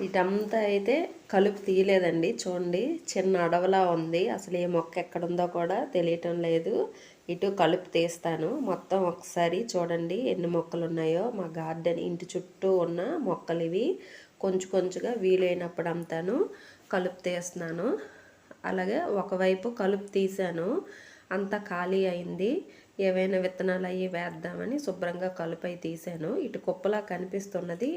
ఇటంతా అయితే కలుపు తీయలేదండి. చూడండి చిన్న అడవిలా ఉంది. అసలు ఏ మొక్క ఎక్కడుందో కూడా తెలియటం లేదు. ఇటు కలుపు తీస్తాను. మొత్తం ఒకసారి చూడండి ఎన్ని మొక్కలు ఉన్నాయో మా గార్డెన్ ఇంటి చుట్టూ ఉన్న మొక్కలు ఇవి. కొంచెం కొంచెంగా వీలైనప్పుడు అంతాను కలుపు తీస్తున్నాను. అలాగే ఒకవైపు కలుపు తీశాను. అంతా ఖాళీ అయింది. ఏవైనా విత్తనాలు అవి వేద్దామని శుభ్రంగా కలుపు అయి తీసాను ఇటు కుప్పలా కనిపిస్తున్నది.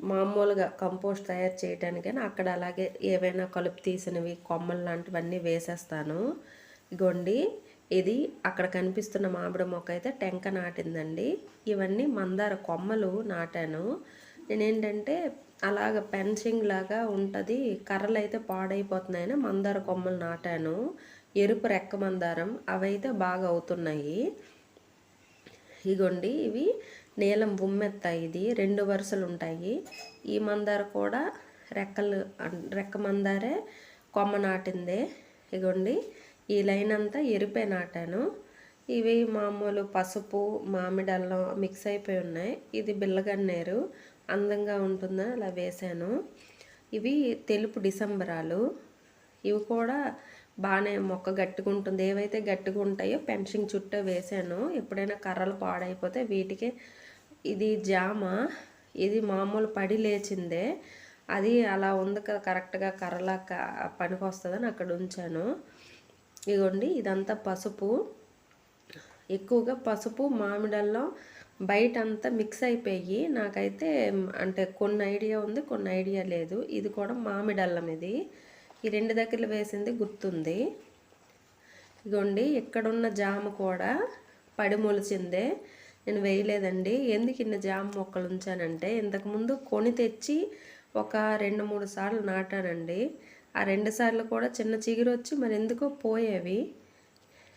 మామూలుగా కంపోస్ట్ తయారు చేయడానికైనా అక్కడ అలాగే ఏవైనా కలుపు తీసినవి కొమ్మలు లాంటివన్నీ వేసేస్తాను. ఇగోండి ఇది అక్కడ కనిపిస్తున్న మామిడి మొక్క అయితే టెంక నాటిందండి. ఇవన్నీ మందార కొమ్మలు నాటాను. నేనేంటంటే అలాగ పెన్సింగ్ లాగా ఉంటుంది కర్రలు అయితే పాడైపోతున్నాయని మందార కొమ్మలు నాటాను. ఎరుపు రెక్క మందారం అవైతే బాగా అవుతున్నాయి. ఇగోండి ఇవి నీలం బొమ్మెత్త ఇది రెండు వరుసలు ఉంటాయి ఈ మందార కూడా రెక్కలు రెక్క మందారే కొమ్మ నాటిందే. ఇగోండి ఈ లైన్ అంతా ఎరిపే నాటాను. ఇవి మామూలు పసుపు మామిడి అల్లం మిక్స్ అయిపోయి ఉన్నాయి. ఇది బిల్లగన్నేరు అందంగా ఉంటుందని అలా వేశాను. ఇవి తెలుపు డిసెంబరాలు. ఇవి కూడా బాగానే మొక్క గట్టిగా ఉంటుంది. ఏవైతే గట్టిగా ఉంటాయో పెన్షింగ్ చుట్టూ వేసాను ఎప్పుడైనా కర్రలు పాడైపోతే వీటికి ఇది జామ. ఇది మామూలు పడి లేచిందే. అది అలా ఉంది కదా కరెక్ట్గా కర్రలా పనికి వస్తుందని అక్కడ ఉంచాను. ఇదిగోండి ఇదంతా పసుపు. ఎక్కువగా పసుపు మామిడల్లో బయట అంతా మిక్స్ అయిపోయి నాకైతే అంటే కొన్ని ఐడియా ఉంది కొన్ని ఐడియా లేదు. ఇది కూడా మామిడల్లం ఇది. ఈ రెండు దగ్గర వేసింది గుర్తుంది. ఇగోండి ఇక్కడున్న జామ కూడా పడి మొలిచిందే. నేను వేయలేదండి. ఎందుకు ఇన్ని జామ మొక్కలు ఉంచానంటే ఇంతకుముందు కొని తెచ్చి ఒక రెండు మూడు సార్లు నాటానండి. ఆ రెండు సార్లు కూడా చిన్న చిగురు వచ్చి మరి ఎందుకో పోయేవి.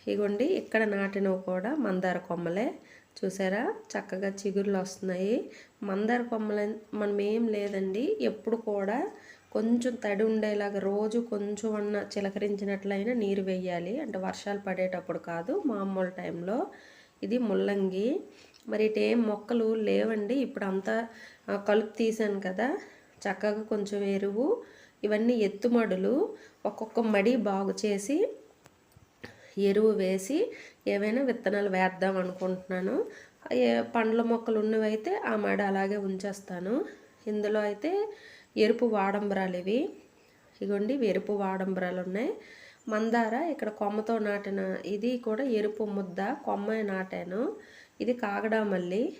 ఇగోండి ఇక్కడ నాటినవి కూడా మందార కొమ్మలే. చూసారా? చక్కగా చిగుర్లు వస్తున్నాయి. మందార కొమ్మలు మనం ఏం లేదండి. ఎప్పుడు కూడా కొంచెం తడి ఉండేలాగా రోజు కొంచెం అన్న చిలకరించినట్లయినా నీరు వేయాలి. అంటే వర్షాలు పడేటప్పుడు కాదు మామూలు టైంలో. ఇది ముల్లంగి. మరి ఇటు ఏం మొక్కలు లేవండి. ఇప్పుడు అంతా కలుపు తీసాను కదా. చక్కగా కొంచెం ఎరువు ఇవన్నీ ఎత్తుమడులు ఒక్కొక్క మడి బాగు చేసి ఎరువు వేసి ఏవైనా విత్తనాలు వేద్దాం అనుకుంటున్నాను. ఏ పండ్ల మొక్కలు ఉన్నవైతే ఆ మడ అలాగే ఉంచేస్తాను. ఇందులో అయితే ఎరుపు వాడంబరాలు ఇవి. ఇగోండి ఎరుపు వాడంబరాలు ఉన్నాయి. మందార ఇక్కడ కొమ్మతో నాటిన ఇది కూడా ఎరుపు ముద్ద కొమ్మ నాటాను. ఇది కాగడామల్లి.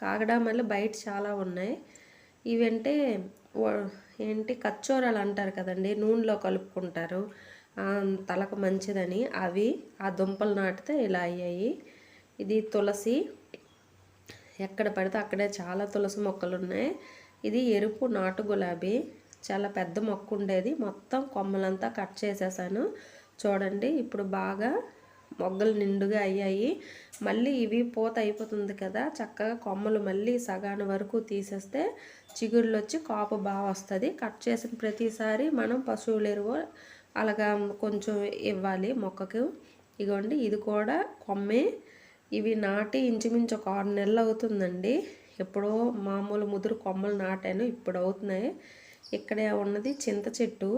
కాగడామల్లి బయట చాలా ఉన్నాయి. ఇవంటే ఏంటి కచ్చోరాలు అంటారు కదండి నూనెలో కలుపుకుంటారు. తలకు మంచిదని. అవి ఆ దుంపలు నాటితే ఇలా అయ్యాయి. ఇది తులసి. ఎక్కడ పడితే అక్కడే చాలా తులసి మొక్కలు ఉన్నాయి. ఇది ఎరుపు నాటు గులాబీ. చాలా పెద్ద మొక్క ఉండేది. మొత్తం కొమ్మలంతా కట్ చేసేసాను. చూడండి ఇప్పుడు బాగా మొగ్గలు నిండుగా అయ్యాయి. మళ్ళీ ఇవి పూత అయిపోతుంది కదా చక్కగా కొమ్మలు మళ్ళీ సగాన వరకు తీసేస్తే చిగుళ్ళు వచ్చి కాపు బాగా వస్తుంది. కట్ చేసిన ప్రతిసారి మనం పశువుల ఎరువు అలాగా కొంచెం ఇవ్వాలి మొక్కకు. ఇగోండి ఇది కూడా కొమ్మే. ఇవి నాటి ఇంచుమించు ఒక ఆరు నెలలు అవుతుందండి. ఎప్పుడో మామూలు ముదురు కొమ్మలు నాటాను ఇప్పుడు అవుతున్నాయి. ఇక్కడే ఉన్నది చింత చెట్టు.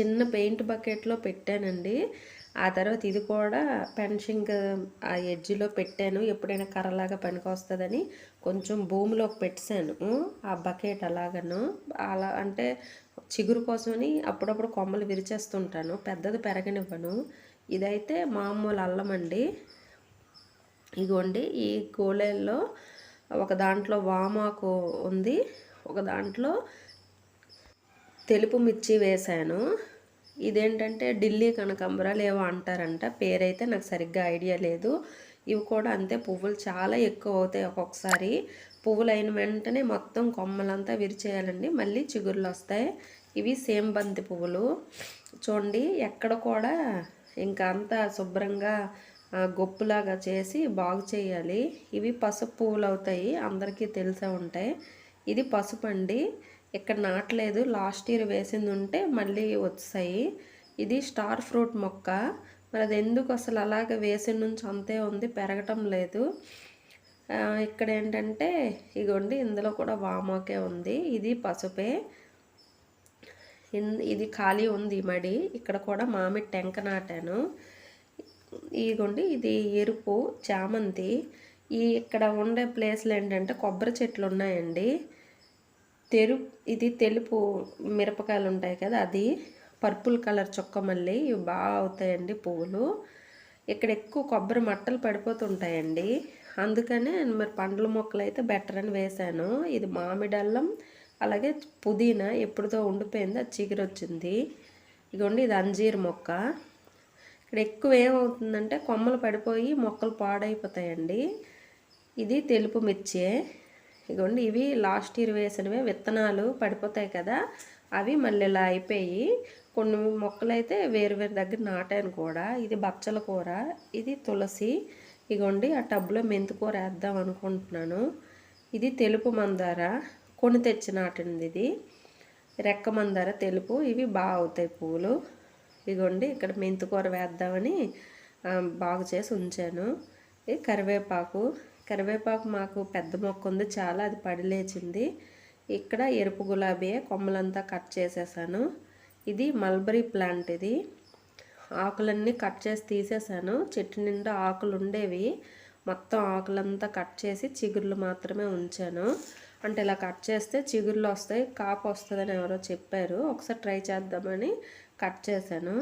చిన్న పెయింట్ బకెట్లో పెట్టానండి. ఆ తర్వాత ఇది కూడా పెన్షింగ్ ఆ ఎడ్జ్లో పెట్టాను. ఎప్పుడైనా కర్రలాగా పనికొస్తుందని కొంచెం భూమిలోకి పెట్టాను ఆ బకెట్ అలాగను. అలా అంటే చిగురు కోసమని అప్పుడప్పుడు కొమ్మలు విరిచేస్తుంటాను. పెద్దది పెరగనివ్వను. ఇదైతే మామూలు అల్లం అండి. ఇగోండి ఈ గోళేల్లో ఒక దాంట్లో వామాకు ఉంది. ఒక దాంట్లో తెలుపు మిర్చి వేశాను. ఇదేంటంటే ఢిల్లీ కనకాంబరాలు ఏవో అంటారంట. పేరైతే నాకు సరిగ్గా ఐడియా లేదు. ఇవి కూడా అంతే పువ్వులు చాలా ఎక్కువ అవుతాయి ఒక్కొక్కసారి. పువ్వులు అయిన వెంటనే మొత్తం కొమ్మలంతా విరిచేయాలండి. మళ్ళీ చిగుర్లు వస్తాయి. ఇవి సేమ్ బంతి పువ్వులు. చూడండి ఎక్కడ కూడా ఇంకా అంతా శుభ్రంగా గొప్పులాగా చేసి బాగు చేయాలి. ఇవి పసుపు పువ్వులు అవుతాయి. అందరికీ తెలిసే ఉంటాయి. ఇది పసుపు అండి ఇక్కడ నాటలేదు. లాస్ట్ ఇయర్ వేసింది ఉంటే మళ్ళీ వచ్చాయి. ఇది స్టార్ ఫ్రూట్ మొక్క. మరి అది ఎందుకు అసలు అలాగే వేసిన నుంచి అంతే ఉంది? పెరగటం లేదు. ఇక్కడ ఏంటంటే ఇగోండి ఇందులో కూడా వామాకే ఉంది. ఇది పసుపే. ఇన్- ఇది ఖాళీ ఉంది మడి. ఇక్కడ కూడా మామిడి టెంక నాటాను. ఇదిగోండి ఇది ఎరుపు చామంతి. ఈ ఇక్కడ ఉండే ప్లేస్లు ఏంటంటే కొబ్బరి చెట్లు ఉన్నాయండి. తెరు ఇది తెలుపు మిరపకాయలు ఉంటాయి కదా అది. పర్పుల్ కలర్ చొక్క మళ్ళీ ఇవి బాగా అవుతాయండి పువ్వులు. ఇక్కడ ఎక్కువ కొబ్బరి మట్టలు పడిపోతుంటాయండి. అందుకనే మరి పండ్ల మొక్కలు అయితే బెటర్ అని వేశాను. ఇది మామిడి అల్లం అలాగే పుదీనా ఎప్పుడుతో ఉండిపోయింది అది చిగురొచ్చింది. ఇదిగోండి ఇది అంజీర్ మొక్క. ఇక్కడ ఎక్కువ ఏమవుతుందంటే కొమ్మలు పడిపోయి మొక్కలు పాడైపోతాయండి. ఇది తెలుపు మిర్చే. ఇగోండి ఇవి లాస్ట్ ఇయర్ వేసినవే విత్తనాలు పడిపోతాయి కదా అవి మళ్ళీ ఇలా అయిపోయి కొన్ని మొక్కలు అయితే వేరు వేరు దగ్గర నాటాను కూడా. ఇది బచ్చల కూర ఇది తులసి. ఇగోండి ఆ టబ్లో మెంతికూర వేద్దాం అనుకుంటున్నాను. ఇది తెలుపు మందార కొని తెచ్చి నాటింది ఇది. రెక్క మందార తెలుపు ఇవి బాగా అవుతాయి పూలు. ఇగోండి ఇక్కడ మెంతికూర వేద్దామని బాగు చేసి ఉంచాను. ఇది కరివేపాకు కరివేపాకు మాకు పెద్ద మొక్క ఉంది చాలా అది పడిలేచింది ఇక్కడ ఎరుపు గులాబీ కొమ్మలంతా కట్ చేసేసాను. ఇది మల్బరీ ప్లాంట్ ఇది. ఆకులన్నీ కట్ చేసి తీసేసాను. చెట్టు నిండా ఆకులు ఉండేవి. మొత్తం ఆకులంతా కట్ చేసి చిగుర్లు మాత్రమే ఉంచాను. అంటే ఇలా కట్ చేస్తే చిగుర్లు వస్తాయి కాపు వస్తుందని ఎవరో చెప్పారు. ఒకసారి ట్రై చేద్దామని కట్ చేశాను.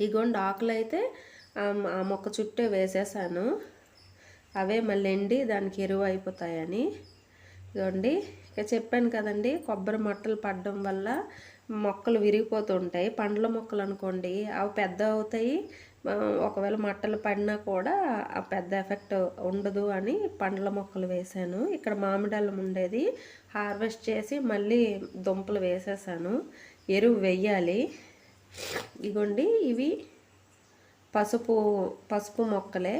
ఇగోండి ఆకులు అయితే ఆ ఆ మొక్క చుట్టూ వేసేసాను. అవే మళ్ళీ ఎండి దానికి ఎరువు అయిపోతాయని. ఇదిగోండి ఇక చెప్పాను కదండి కొబ్బరి మట్టలు పడడం వల్ల మొక్కలు విరిగిపోతుంటాయి. పండ్ల మొక్కలు అనుకోండి అవి పెద్ద అవుతాయి. ఒకవేళ మట్టలు పడినా కూడా ఆ పెద్ద ఎఫెక్ట్ ఉండదు అని పండ్ల మొక్కలు వేశాను. ఇక్కడ మామిడాళ్ళం ఉండేది. హార్వెస్ట్ చేసి మళ్ళీ దుంపలు వేసేసాను. ఎరువు వెయ్యాలి. ఇగోండి ఇవి పసుపు పసుపు మొక్కలే.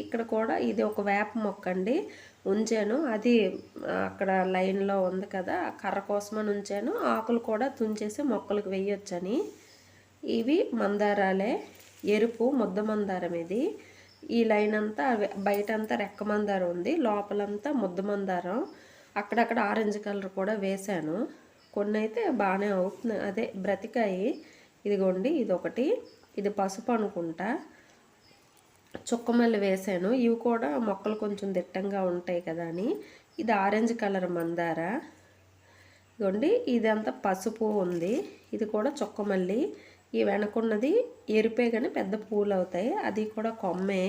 ఇక్కడ కూడా ఇది ఒక వేప మొక్క అండి ఉంచాను. అది అక్కడ లైన్లో ఉంది కదా కర్ర కోసమని ఉంచాను. ఆకులు కూడా తుంచేసి మొక్కలకు వెయ్యొచ్చని ఇవి మందారాలే. ఎరుపు ముద్ద మందారం ఇది. ఈ లైన్ అంతా బయటంతా బయట అంతా రెక్క మందారం ఉంది. లోపలంతా ముద్ద మందారం. అక్కడక్కడ ఆరెంజ్ కలర్ కూడా వేశాను. కొన్ని అయితే బాగానే అవుతుంది అదే బ్రతికాయి. ఇదిగోండి ఇది ఒకటి ఇది పసుపు అనుకుంటా. చుక్కమల్లి వేసాను. ఇవి కూడా మొక్కలు కొంచెం దిట్టంగా ఉంటాయి కదా అని. ఇది ఆరెంజ్ కలర్ మందార. ఇదిగోండి ఇదంతా పసుపు ఉంది. ఇది కూడా చుక్కమల్లి ఈ వెనకున్నది ఎరిపే కానీ పెద్ద పూలు అవుతాయి. అది కూడా కొమ్మే.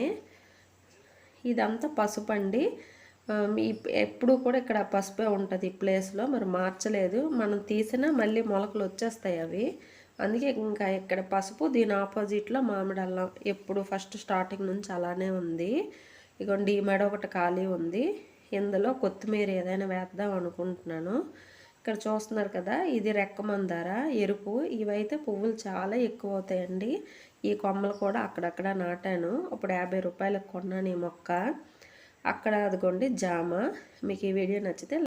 ఇదంతా పసుపు అండి. ఎప్పుడు కూడా ఇక్కడ పసుపే ఉంటుంది ఈ ప్లేస్లో. మరి మార్చలేదు. మనం తీసినా మళ్ళీ మొలకలు వచ్చేస్తాయి అవి. అందుకే ఇంకా ఇక్కడ పసుపు దీని ఆపోజిట్లో మామిడి అల్లం ఎప్పుడు ఫస్ట్ స్టార్టింగ్ నుంచి అలానే ఉంది. ఇగోండి ఈ మెడ ఒకటి ఖాళీ ఉంది. ఇందులో కొత్తిమీర ఏదైనా వేద్దాం అనుకుంటున్నాను. ఇక్కడ చూస్తున్నారు కదా ఇది రెక్క మందార ఎరుపు. ఇవైతే పువ్వులు చాలా ఎక్కువ అవుతాయండి ఈ కొమ్మలు కూడా అక్కడక్కడ నాటాను. ఇప్పుడు యాభై రూపాయలకు కొన్నాను ఈ మొక్క. అక్కడ అదిగోండి జామ. మీకు ఈ వీడియో నచ్చితే